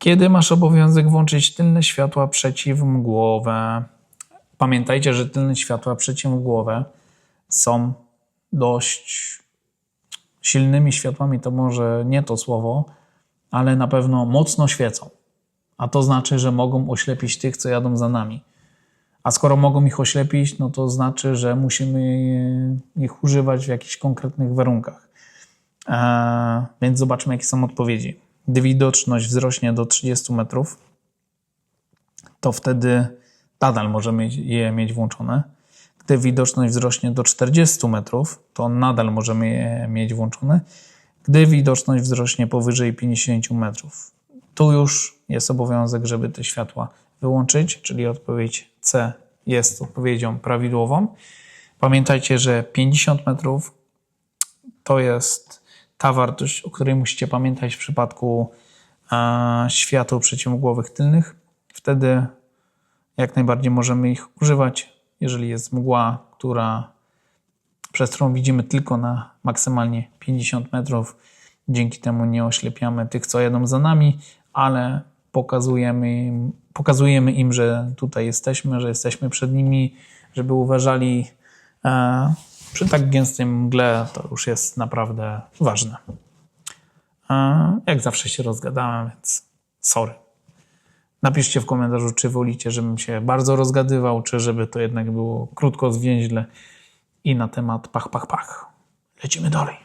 Kiedy masz obowiązek włączyć tylne światła przeciwmgłowe? Pamiętajcie, że tylne światła przeciwmgłowe są dość silnymi światłami, to może nie to słowo, ale na pewno mocno świecą. A to znaczy, że mogą oślepić tych, co jadą za nami. A skoro mogą ich oślepić, no to znaczy, że musimy ich używać w jakichś konkretnych warunkach. Eee, więc zobaczmy, jakie są odpowiedzi. Gdy widoczność wzrośnie do 30 metrów, to wtedy nadal możemy je mieć włączone. Gdy widoczność wzrośnie do 40 metrów, to nadal możemy je mieć włączone. Gdy widoczność wzrośnie powyżej 50 metrów, tu już jest obowiązek, żeby te światła wyłączyć, czyli odpowiedź C jest odpowiedzią prawidłową. Pamiętajcie, że 50 metrów to jest ta wartość, o której musicie pamiętać w przypadku e, świateł przeciwmgłowych tylnych. Wtedy jak najbardziej możemy ich używać, jeżeli jest mgła, która, przez którą widzimy tylko na maksymalnie 50 metrów. Dzięki temu nie oślepiamy tych, co jadą za nami, ale pokazujemy im, pokazujemy im że tutaj jesteśmy, że jesteśmy przed nimi, żeby uważali. E, przy tak gęstej mgle to już jest naprawdę ważne. Jak zawsze się rozgadałem, więc sorry. Napiszcie w komentarzu, czy wolicie, żebym się bardzo rozgadywał, czy żeby to jednak było krótko, zwięźle i na temat pach, pach, pach. Lecimy dalej.